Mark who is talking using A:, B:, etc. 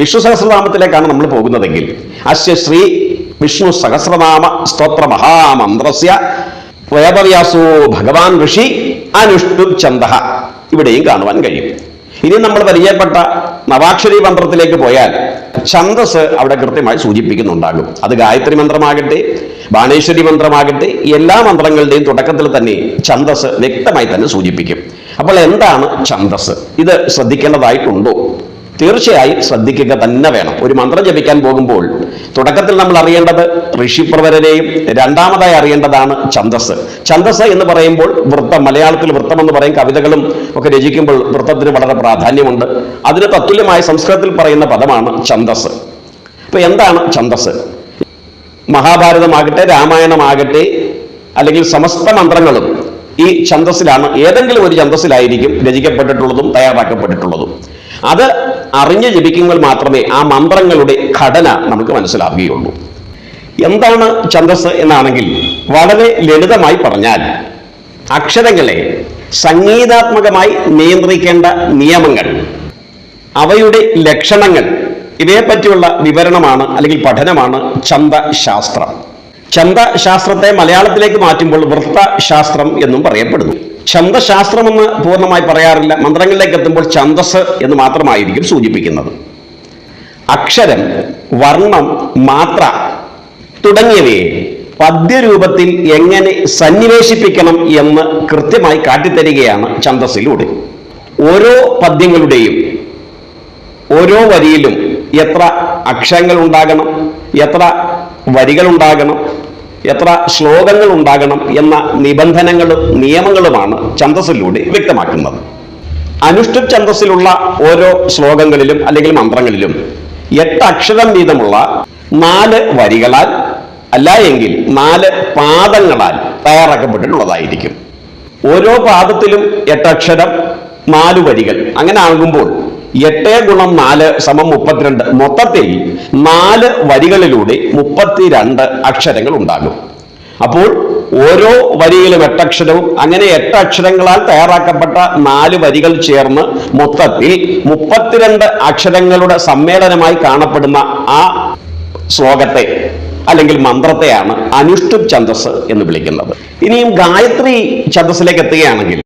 A: വിഷ്ണു സഹസ്രനാമത്തിലേക്കാണ് നമ്മൾ പോകുന്നതെങ്കിൽ. അസ്യ ശ്രീ വിഷ്ണു സഹസ്രനാമ സ്തോത്ര മഹാമന്ത്രസ്യ വേദവ്യാസോ ഭഗവാൻ ഋഷി അനുഷ്ഠു ചന്ദ ഇവിടെയും കാണുവാൻ കഴിയും. ഇനി നമ്മൾ പരിചയപ്പെട്ട നവാക്ഷരി മന്ത്രത്തിലേക്ക് പോയാൽ ഛന്ദസ് അവിടെ കൃത്യമായി സൂചിപ്പിക്കുന്നുണ്ടാകും. അത് ഗായത്രി മന്ത്രമാകട്ടെ ബാണേശ്വരി മന്ത്രമാകട്ടെ എല്ലാ മന്ത്രങ്ങളുടെയും തുടക്കത്തിൽ തന്നെ ഛന്ദസ് വ്യക്തമായി തന്നെ സൂചിപ്പിക്കും. അപ്പോൾ എന്താണ് ഛന്ദസ്? ഇത് ശ്രദ്ധിക്കേണ്ടതായിട്ടുണ്ടോ? തീർച്ചയായും ശ്രദ്ധിക്കുക തന്നെ വേണം. ഒരു മന്ത്രം ജപിക്കാൻ പോകുമ്പോൾ തുടക്കത്തിൽ നമ്മൾ അറിയേണ്ടത് ഋഷിപ്രവരനെയും രണ്ടാമതായി അറിയേണ്ടതാണ് ഛന്ദസ്. ഛന്ദസ് എന്ന് പറയുമ്പോൾ വൃത്തം മലയാളത്തിൽ വൃത്തം എന്ന് പറയും. കവിതകളും ഒക്കെ രചിക്കുമ്പോൾ വൃത്തത്തിന് വളരെ പ്രാധാന്യമുണ്ട്. അതിന് തത്തുല്യമായ സംസ്കൃതത്തിൽ പറയുന്ന പദമാണ് ഛന്ദസ്. അപ്പൊ എന്താണ് ഛന്ദസ്? മഹാഭാരതമാകട്ടെ രാമായണമാകട്ടെ അല്ലെങ്കിൽ സമസ്ത മന്ത്രങ്ങളും ഈ ഛന്ദസ്സിലാണ് ഏതെങ്കിലും ഒരു ഛന്ദസ്സിലായിരിക്കും രചിക്കപ്പെട്ടിട്ടുള്ളതും തയ്യാറാക്കപ്പെട്ടിട്ടുള്ളതും. അത് അറിഞ്ഞ് ജപിക്കുമ്പോൾ മാത്രമേ ആ മന്ത്രങ്ങളുടെ ഘടന നമുക്ക് മനസ്സിലാവുകയുള്ളൂ. എന്താണ് ഛന്ദസ് എന്നാണെങ്കിൽ വളരെ ലളിതമായി പറഞ്ഞാൽ അക്ഷരങ്ങളെ സംഗീതാത്മകമായി നിയന്ത്രിക്കേണ്ട നിയമങ്ങൾ അവയുടെ ലക്ഷണങ്ങൾ ഇവയെപ്പറ്റിയുള്ള വിവരണമാണ് അല്ലെങ്കിൽ പഠനമാണ് ഛന്ദശാസ്ത്രം. ഛന്ദശാസ്ത്രത്തെ മലയാളത്തിലേക്ക് മാറ്റുമ്പോൾ വൃത്തശാസ്ത്രം എന്നും പറയപ്പെടുന്നു. ഛന്ദശാസ്ത്രം എന്ന് പൂർണമായി പറയാറില്ല. മന്ത്രങ്ങളിലേക്ക് എത്തുമ്പോൾ ഛന്ദസ് എന്ന് മാത്രമായിരിക്കും സൂചിപ്പിക്കുന്നത്. അക്ഷരം വർണം മാത്ര തുടങ്ങിയവയെ പദ്യരൂപത്തിൽ എങ്ങനെ സന്നിവേശിപ്പിക്കണം എന്ന് കൃത്യമായി കാട്ടിത്തരികയാണ് ഛന്ദസ്സിലൂടെ. ഓരോ പദ്യങ്ങളുടെയും ഓരോ വരിയിലും എത്ര അക്ഷരങ്ങൾ ഉണ്ടാകണം എത്ര വരികൾ ഉണ്ടാകണം എത്ര ശ്ലോകങ്ങൾ ഉണ്ടാകണം എന്ന നിബന്ധനകളും നിയമങ്ങളുമാണ് ഛന്ദസ്സിലൂടെ വ്യക്തമാക്കുന്നത്. അനുഷ്ഠ ഛന്ദസ്സിലുള്ള ഓരോ ശ്ലോകങ്ങളിലും അല്ലെങ്കിൽ മന്ത്രങ്ങളിലും എട്ട് അക്ഷരം വീതമുള്ള നാല് വരികളാൽ അല്ല എങ്കിൽ നാല് പാദങ്ങളാൽ തയ്യാറാക്കപ്പെട്ടിട്ടുള്ളതായിരിക്കും. ഓരോ പാദത്തിലും എട്ടക്ഷരം നാല് വരികൾ അങ്ങനെ ആകുമ്പോൾ എട്ട് ഗുണം നാല് സമം മുപ്പത്തിരണ്ട്. മൊത്തത്തിൽ നാല് വരികളിലൂടെ മുപ്പത്തിരണ്ട് അക്ഷരങ്ങൾ ഉണ്ടാകും. അപ്പോൾ ഓരോ വരിയിലും എട്ടക്ഷരവും അങ്ങനെ എട്ട് അക്ഷരങ്ങളാൽ തയ്യാറാക്കപ്പെട്ട നാല് വരികൾ ചേർന്ന് മൊത്തത്തിൽ മുപ്പത്തിരണ്ട് അക്ഷരങ്ങളുടെ സമ്മേളനമായി കാണപ്പെടുന്ന ആ ശ്ലോകത്തെ അല്ലെങ്കിൽ മന്ത്രത്തെയാണ് അനുഷ്ഠുപ് ഛന്ദസ് എന്ന് വിളിക്കുന്നത്. ഇനിയും ഗായത്രി ഛന്ദസ്സിലേക്ക് എത്തുകയാണെങ്കിൽ